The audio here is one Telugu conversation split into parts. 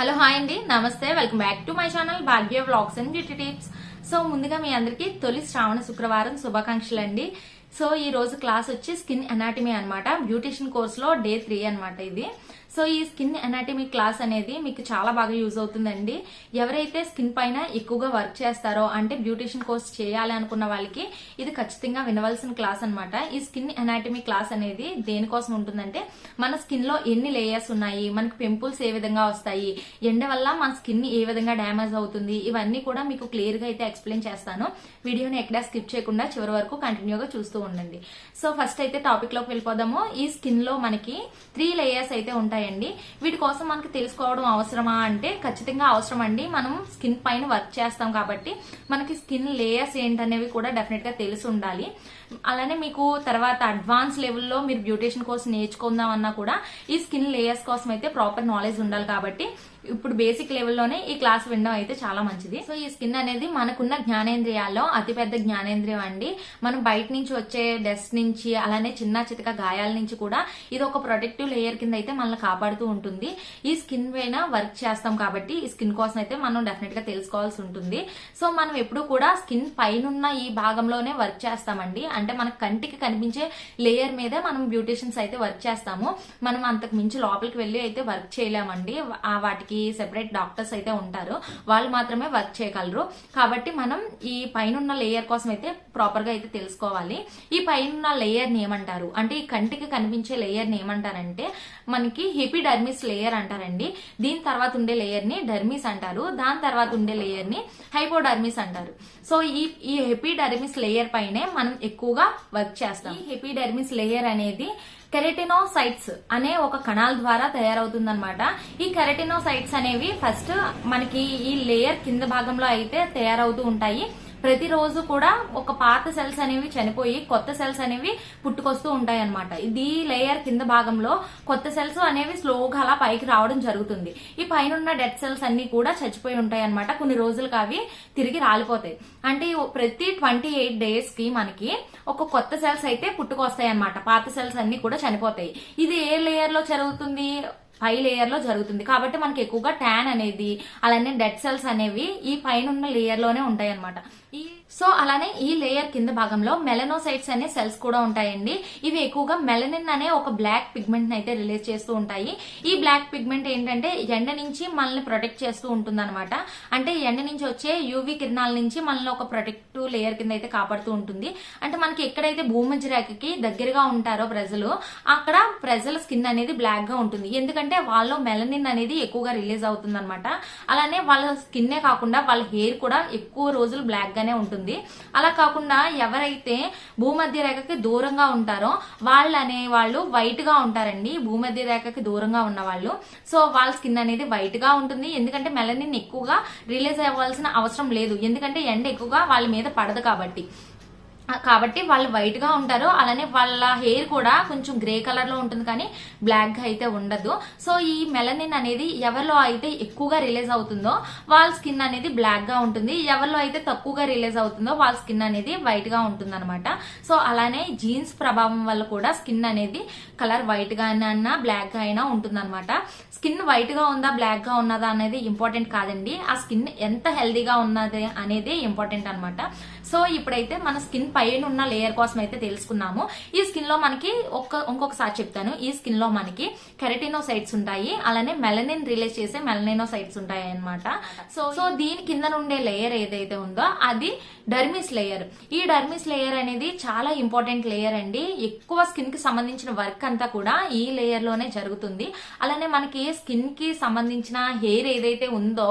హలో హాయ్ అండి. నమస్తే. Welcome back to my channel Bhagya vlogs and beauty tips. So ముందుగా మీ అందరికీ తొలి శ్రావణ శుక్రవారం శుభాకాంక్షలు అండి సో ఈ రోజు క్లాస్ వచ్చి స్కిన్ అనాటమీ అనమాట బ్యూటిషియన్ కోర్స్లో డే త్రీ అనమాట ఇది. సో ఈ స్కిన్ అనాటమీ క్లాస్ అనేది మీకు చాలా బాగా యూజ్ అవుతుందండి. ఎవరైతే స్కిన్ పైన ఎక్కువగా వర్క్ చేస్తారో అంటే బ్యూటిషియన్ కోర్స్ చేయాలి అనుకున్న వాళ్ళకి ఇది ఖచ్చితంగా వినవలసిన క్లాస్ అనమాట ఈ స్కిన్ అనాటమీ క్లాస్ అనేది దేనికోసం ఉంటుందంటే మన స్కిన్లో ఎన్ని లేయర్స్ ఉన్నాయి మనకి పింపుల్స్ ఏ విధంగా వస్తాయి ఎండ వల్ల మన స్కిన్ ఏ విధంగా డ్యామేజ్ అవుతుంది ఇవన్నీ కూడా మీకు క్లియర్గా అయితే ఎక్స్ప్లెయిన్ చేస్తాను. వీడియోని ఎక్కడా స్కిప్ చేయకుండా చివరి వరకు కంటిన్యూగా చూస్తూ ఉండండి. సో ఫస్ట్ అయితే టాపిక్లోకి వెళ్ళిపోదాము. ఈ స్కిన్లో మనకి త్రీ లేయర్స్ అయితే ఉంటాయి ఉంటాయండి. వీటి కోసం మనకు తెలుసుకోవడం అవసరమా అంటే ఖచ్చితంగా అవసరం అండి మనం స్కిన్ పైన వర్క్ చేస్తాం కాబట్టి మనకి స్కిన్ లేయర్స్ ఏంటనేవి కూడా డెఫినెట్గా తెలిసి ఉండాలి. అలానే మీకు తర్వాత అడ్వాన్స్ లెవెల్లో మీరు బ్యూటిషియన్ కోర్స్ నేర్చుకుందాం అన్నా కూడా ఈ స్కిన్ లేయర్స్ కోసం అయితే ప్రాపర్ నాలెడ్జ్ ఉండాలి కాబట్టి ఇప్పుడు బేసిక్ లెవెల్లోనే ఈ క్లాస్ వినడం అయితే చాలా మంచిది. సో ఈ స్కిన్ అనేది మనకున్న జ్ఞానేంద్రియాల్లో అతిపెద్ద జ్ఞానేంద్రియం అండి. మనం బయట నుంచి వచ్చే డస్ట్ నుంచి అలానే చిన్న చితక గాయాల నుంచి కూడా ఇది ఒక ప్రొటెక్టివ్ లేయర్ కింద అయితే మనల్ని కాపాడుతూ ఉంటుంది. ఈ స్కిన్ పైన వర్క్ చేస్తాం కాబట్టి ఈ స్కిన్ కోసం అయితే మనం డెఫినెట్గా తెలుసుకోవాల్సి ఉంటుంది. సో మనం ఎప్పుడు కూడా స్కిన్ పైనున్న ఈ భాగంలోనే వర్క్ చేస్తామండి. అంటే మన కంటికి కనిపించే లేయర్ మీదే మనం బ్యూటిషియన్స్ అయితే వర్క్ చేస్తాము. మనం అంతకు మించి లోపలికి వెళ్ళి అయితే వర్క్ చేయలేమండి. ఆ వాటికి సెపరేట్ డాక్టర్స్ అయితే ఉంటారు. వాళ్ళు మాత్రమే వర్క్ చేయగలరు. కాబట్టి మనం ఈ పైన లేయర్ కోసం అయితే ప్రాపర్గా అయితే తెలుసుకోవాలి. ఈ పైన లేయర్ని ఏమంటారు? అంటే ఈ కంటికి కనిపించే లేయర్ని ఏమంటారంటే మనకి హిపిడర్మిస్ లేయర్ అంటారండి. దీని తర్వాత ఉండే లేయర్ని డర్మిస్ అంటారు. దాని తర్వాత ఉండే లేయర్ని హైపోడర్మిస్ అంటారు. సో ఈ ఈ హెపీడర్మిస్ లేయర్ పైనే మనం ఎక్కువగా వర్క్ చేస్తాం. ఈ హెపీడర్మిస్ లేయర్ అనేది కెరటినోసైట్స్ అనే ఒక కణాల ద్వారా తయారవుతుందనమాట ఈ కెరటినోసైట్స్ అనేవి ఫస్ట్ మనకి ఈ లేయర్ కింద భాగంలో అయితే తయారవుతూ ఉంటాయి. ప్రతిరోజు కూడా ఒక పాత సెల్స్ అనేవి చనిపోయి కొత్త సెల్స్ అనేవి పుట్టుకొస్తూ ఉంటాయి అనమాట ఇది లేయర్ కింద భాగంలో కొత్త సెల్స్ అనేవి స్లోగా అలా పైకి రావడం జరుగుతుంది. ఈ పైన ఉన్న డెడ్ సెల్స్ అన్ని కూడా చచ్చిపోయి ఉంటాయి అనమాట కొన్ని రోజులకు అవి తిరిగి రాలిపోతాయి. అంటే ప్రతి ట్వంటీ ఎయిట్ డేస్కి మనకి ఒక కొత్త సెల్స్ అయితే పుట్టుకొస్తాయి అనమాట పాత సెల్స్ అన్ని కూడా చనిపోతాయి. ఇది ఏ లేయర్లో జరుగుతుంది? పై లేయర్లో జరుగుతుంది. కాబట్టి మనకి ఎక్కువగా ట్యాన్ అనేది అలానే డెడ్ సెల్స్ అనేవి ఈ పైన ఉన్న లేయర్లోనే ఉంటాయి అనమాట ఈ సో అలానే ఈ లేయర్ కింద భాగంలో మెలనోసైట్స్ అనే సెల్స్ కూడా ఉంటాయండి. ఇవి ఎక్కువగా మెలనిన్ అనే ఒక బ్లాక్ పిగ్మెంట్ అయితే రిలీజ్ చేస్తూ ఉంటాయి. ఈ బ్లాక్ పిగ్మెంట్ ఏంటంటే ఎండ నుంచి మనల్ని ప్రొటెక్ట్ చేస్తూ ఉంటుంది అనమాట అంటే ఎండ నుంచి వచ్చే యూవి కిరణాల నుంచి మనల్ని ఒక ప్రొటెక్టివ్ లేయర్ కింద అయితే కాపాడుతూ ఉంటుంది. అంటే మనకి ఎక్కడైతే భూమధ్య రేఖకి దగ్గరగా ఉంటారో ప్రజలు అక్కడ ప్రజల స్కిన్ అనేది బ్లాక్గా ఉంటుంది. ఎందుకంటే వాళ్ళలో మెలనిన్ అనేది ఎక్కువగా రిలీజ్ అవుతుంది అనమాట అలానే వాళ్ళ స్కిన్నే కాకుండా వాళ్ళ హెయిర్ కూడా ఎక్కువ రోజులు బ్లాక్ గానే ఉంటుంది. అలా కాకుండా ఎవరైతే భూమధ్య రేఖకి దూరంగా ఉంటారో వాళ్ళు అనే వాళ్ళు వైట్గా ఉంటారండి. భూమధ్య రేఖకి దూరంగా ఉన్న వాళ్ళు. సో వాళ్ళ స్కిన్ అనేది వైట్గా ఉంటుంది. ఎందుకంటే మెలనిన్ ఎక్కువగా రిలీజ్ అవ్వాల్సిన అవసరం లేదు. ఎందుకంటే ఎండ ఎక్కువగా వాళ్ళ మీద పడదు కాబట్టి. కాబట్టి వాళ్ళు వైట్గా ఉంటారు. అలానే వాళ్ళ హెయిర్ కూడా కొంచెం గ్రే కలర్లో ఉంటుంది కానీ బ్లాక్గా అయితే ఉండదు. సో ఈ మెలనిన్ అనేది ఎవరిలో అయితే ఎక్కువగా రిలీజ్ అవుతుందో వాళ్ళ స్కిన్ అనేది బ్లాక్గా ఉంటుంది. ఎవరిలో అయితే తక్కువగా రిలీజ్ అవుతుందో వాళ్ళ స్కిన్ అనేది వైట్గా ఉంటుంది అనమాట సో అలానే జీన్స్ ప్రభావం వల్ల కూడా స్కిన్ అనేది కలర్ వైట్గా అయినా బ్లాక్గా అయినా ఉంటుంది అనమాట స్కిన్ వైట్గా ఉందా బ్లాక్గా ఉన్నదా అనేది ఇంపార్టెంట్ కాదండి. ఆ స్కిన్ ఎంత హెల్దీగా ఉన్నది అనేది ఇంపార్టెంట్ అనమాట సో ఇప్పుడైతే మన స్కిన్ పైన ఉన్న లేయర్ కోసం అయితే తెలుసుకున్నాము. ఈ స్కిన్లో మనకి ఒక్క ఇంకొకసారి చెప్తాను. ఈ స్కిన్లో మనకి కెరటినోసైట్స్ ఉంటాయి. అలానే మెలనిన్ రిలీజ్ చేసే మెలనినోసైట్స్ ఉంటాయి అనమాట సో సో దీని కింద ఉండే లేయర్ ఏదైతే ఉందో అది డర్మిస్ లేయర్. ఈ డర్మిస్ లేయర్ అనేది చాలా ఇంపార్టెంట్ లేయర్ అండి. ఎక్కువ స్కిన్కి సంబంధించిన వర్క్ అంతా కూడా ఈ లేయర్లోనే జరుగుతుంది. అలానే మనకి స్కిన్కి సంబంధించిన హెయిర్ ఏదైతే ఉందో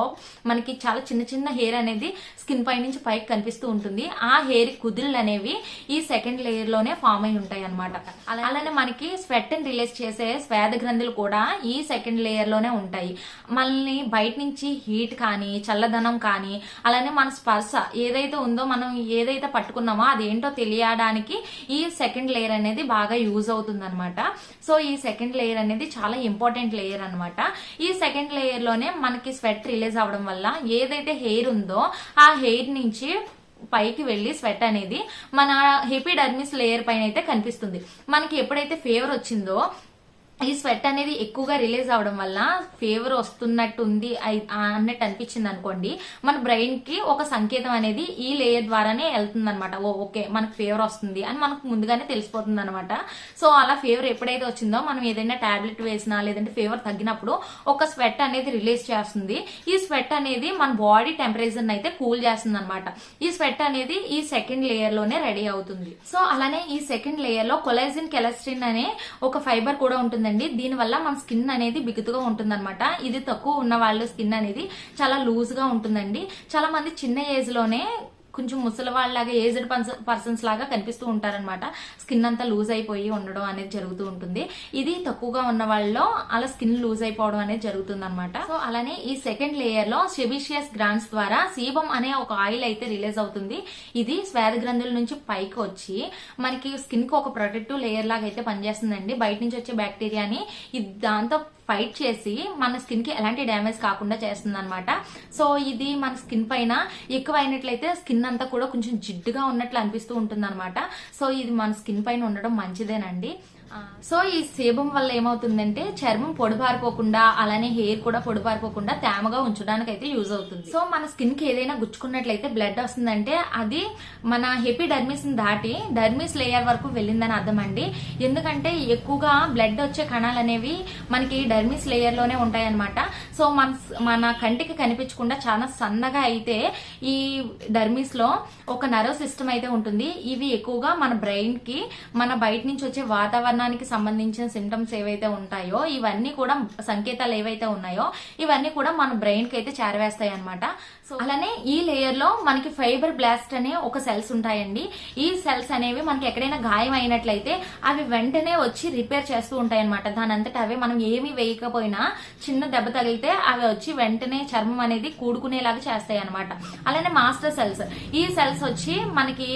మనకి చాలా చిన్న చిన్న హెయిర్ అనేది స్కిన్ పై నుంచి పైకి కనిపిస్తూ ఉంటుంది. ఆ హెయిర్ కుదిళ్ళు అనేవి ఈ సెకండ్ లేయర్లోనే ఫామ్ అయి ఉంటాయి అనమాట అలానే మనకి స్వెట్ని రిలీజ్ చేసే స్వేద గ్రంథులు కూడా ఈ సెకండ్ లేయర్లోనే ఉంటాయి. మనల్ని బయట నుంచి హీట్ కానీ చల్లదనం కానీ అలానే మన స్పర్శ ఏదైతే ఉందో మనం ఏదైతే పట్టుకున్నామో అదేంటో తెలియడానికి ఈ సెకండ్ లేయర్ అనేది బాగా యూజ్ అవుతుంది అనమాట సో ఈ సెకండ్ లేయర్ అనేది చాలా ఇంపార్టెంట్ లేయర్ అనమాట ఈ సెకండ్ లేయర్లోనే మనకి స్వెట్ రిలీజ్ అవడం వల్ల ఏదైతే హెయిర్ ఉందో ఆ హెయిర్ నుంచి పైకి వెళ్ళి స్వెట్ అనేది మన హెపిడర్మిస్ లేయర్ పైన అయితే కనిపిస్తుంది. మనకి ఎప్పుడైతే ఫీవర్ వచ్చిందో ఈ స్వెట్ అనేది ఎక్కువగా రిలీజ్ అవడం వల్ల ఫేవర్ వస్తున్నట్టు ఉంది అన్నట్టు అనిపించింది అనుకోండి. మన బ్రెయిన్కి ఒక సంకేతం అనేది ఈ లేయర్ ద్వారానే వెళ్తుంది అనమాట ఓ ఓకే మనకు ఫేవర్ వస్తుంది అని మనకు ముందుగానే తెలిసిపోతుంది అనమాట సో అలా ఫేవర్ ఎప్పుడైతే వచ్చిందో మనం ఏదైనా టాబ్లెట్ వేసినా లేదంటే ఫేవర్ తగ్గినప్పుడు ఒక స్వెట్ అనేది రిలీజ్ చేస్తుంది. ఈ స్వెట్ అనేది మన బాడీ టెంపరేచర్ అయితే కూల్ చేస్తుంది అనమాట ఈ స్వెట్ అనేది ఈ సెకండ్ లేయర్లోనే రెడీ అవుతుంది. సో అలానే ఈ సెకండ్ లేయర్లో కొలైజిన్ కెలస్ట్రిన్ అనే ఒక ఫైబర్ కూడా ఉంటుంది ఉంటుందండి. దీని వల్ల మన స్కిన్ అనేది బిగుతుగా ఉంటుందన్నమాట. ఇది తక్కువ ఉన్న వాళ్ళ స్కిన్ అనేది చాలా లూజ్గా ఉంటుందండి. చాలా మంది చిన్న ఏజ్లోనే కొంచెం ముసలి వాళ్ళలాగా ఏజ్డ్ పర్సన్స్ లాగా కనిపిస్తూ ఉంటారనమాట స్కిన్ అంతా లూజ్ అయిపోయి ఉండడం అనేది జరుగుతూ ఉంటుంది. ఇది తక్కువగా ఉన్న వాళ్ళలో అలా స్కిన్ లూజ్ అయిపోవడం అనేది జరుగుతుంది అనమాట సో అలానే ఈ సెకండ్ లేయర్లో సెబిషియస్ గ్రాండ్స్ ద్వారా సీబం అనే ఒక ఆయిల్ అయితే రిలీజ్ అవుతుంది. ఇది శ్వేత గ్రంథుల నుంచి పైకి వచ్చి మనకి స్కిన్కు ఒక ప్రొటెక్టివ్ లేయర్ లాగా అయితే పనిచేస్తుందండి. బయట నుంచి వచ్చే బ్యాక్టీరియాని దాంతో ఫైట్ చేసి మన స్కిన్కి ఎలాంటి డ్యామేజ్ కాకుండా చేస్తుంది అనమాట సో ఇది మన స్కిన్ పైన ఎక్కువ అయినట్లయితే స్కిన్ అంతా కూడా కొంచెం జిడ్డుగా ఉన్నట్లు అనిపిస్తూ ఉంటుంది సో ఇది మన స్కిన్ పైన ఉండడం మంచిదేనండి. సో ఈ సేబం వల్ల ఏమవుతుందంటే చర్మం పొడిపారిపోకుండా అలానే హెయిర్ కూడా పొడిపారిపోకుండా తేమగా ఉంచడానికి అయితే యూజ్ అవుతుంది. సో మన స్కిన్కి ఏదైనా గుచ్చుకున్నట్లయితే బ్లడ్ వస్తుందంటే అది మన హెపిడర్మిస్ దాటి డర్మిస్ లేయర్ వరకు వెళ్ళిందని అర్థం అండి ఎందుకంటే ఎక్కువగా బ్లడ్ వచ్చే కణాలు అనేవి మనకి డర్మిస్ లేయర్లోనే ఉంటాయి అనమాట సో మన మన కంటికి కనిపించకుండా చాలా సన్నగా అయితే ఈ డర్మిస్లో ఒక నర్వ్ సిస్టమ్ అయితే ఉంటుంది. ఇవి ఎక్కువగా మన బ్రెయిన్కి మన బయట నుంచి వచ్చే వాతావరణం వాతావరణానికి సంబంధించిన సిమ్టమ్స్ ఏవైతే ఉంటాయో ఇవన్నీ కూడా సంకేతాలు ఏవైతే ఉన్నాయో ఇవన్నీ కూడా మన బ్రెయిన్కి అయితే చేరవేస్తాయి అనమాట సో అలానే ఈ లేయర్లో మనకి ఫైబర్ బ్లాస్ట్ అనే ఒక సెల్స్ ఉంటాయండి. ఈ సెల్స్ అనేవి మనకి ఎక్కడైనా గాయం అయినట్లయితే అవి వెంటనే వచ్చి రిపేర్ చేస్తూ ఉంటాయి అనమాట దాని అంతటా అవే మనం ఏమి వేయకపోయినా చిన్న దెబ్బ తగిలితే అవి వచ్చి వెంటనే చర్మం అనేది కూడుకునేలాగా చేస్తాయి అనమాట అలానే మాస్టర్ సెల్స్ ఈ సెల్స్ వచ్చి మనకి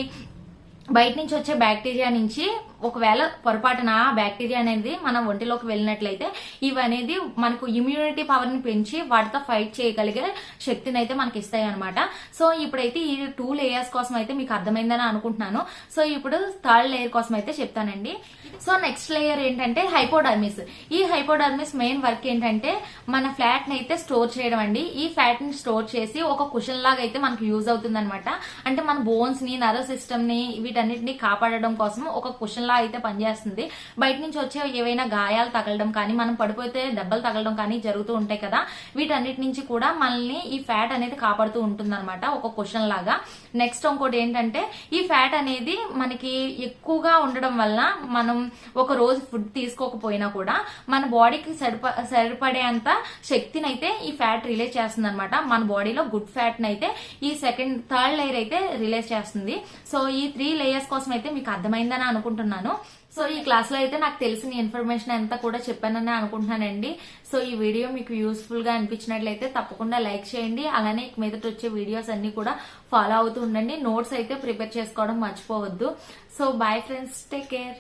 బయట నుంచి వచ్చే బ్యాక్టీరియా నుంచి ఒకవేళ పొరపాటున బ్యాక్టీరియా అనేది మన ఒంటిలోకి వెళ్ళినట్లయితే ఇవి అనేది మనకు ఇమ్యూనిటీ పవర్ని పెంచి వాటితో ఫైట్ చేయగలిగే శక్తిని అయితే మనకి ఇస్తాయి అనమాట సో ఇప్పుడైతే ఈ టూ లేయర్స్ కోసం అయితే మీకు అర్థమైందని అనుకుంటున్నాను. సో ఇప్పుడు థర్డ్ లేయర్ కోసం అయితే చెప్తానండి. సో నెక్స్ట్ లేయర్ ఏంటంటే హైపోడర్మిస్ ఈ హైపోడర్మిస్ మెయిన్ వర్క్ ఏంటంటే మన ఫ్లాట్ని అయితే స్టోర్ చేయడం అండి. ఈ ఫ్లాట్ని స్టోర్ చేసి ఒక కుషన్ లాగా అయితే మనకు యూజ్ అవుతుంది అంటే మన బోన్స్ని నర్వ్ సిస్టమ్ని వీటన్నిటిని కాపాడడం కోసం ఒక కుషన్ లా అయితే పనిచేస్తుంది. బయట నుంచి వచ్చే ఏవైనా గాయాలు తగలడం కానీ మనం పడిపోతే దెబ్బలు తగలడం కానీ జరుగుతూ ఉంటాయి కదా. వీటన్నిటి నుంచి కూడా మనల్ని ఈ ఫ్యాట్ అనేది కాపాడుతూ ఉంటుంది అనమాట ఒక క్వశ్చన్ లాగా. నెక్స్ట్ ఇంకోటి ఏంటంటే ఈ ఫ్యాట్ అనేది మనకి ఎక్కువగా ఉండడం వల్ల మనం ఒక రోజు ఫుడ్ తీసుకోకపోయినా కూడా మన బాడీకి సరిప సరిపడేంత శక్తిని అయితే ఈ ఫ్యాట్ రిలీజ్ చేస్తుంది అనమాట మన బాడీలో గుడ్ ఫ్యాట్ అయితే ఈ సెకండ్ థర్డ్ లేయర్ అయితే రిలీజ్ చేస్తుంది. సో ఈ త్రీ లేయర్స్ కోసం అయితే మీకు అర్థమైందని అనుకుంటున్నాను. సో ఈ క్లాస్లో అయితే నాకు తెలిసిన ఇన్ఫర్మేషన్ అంతా కూడా చెప్పానని అనుకుంటున్నానండి. సో ఈ వీడియో మీకు యూస్ఫుల్గా అనిపించినట్లయితే తప్పకుండా లైక్ చేయండి. అలానే ఇక మీదట వచ్చే వీడియోస్ అన్ని కూడా ఫాలో అవుతూ ఉండండి. నోట్స్ అయితే ప్రిపేర్ చేసుకోవడం మర్చిపోవద్దు. So bye friends take care.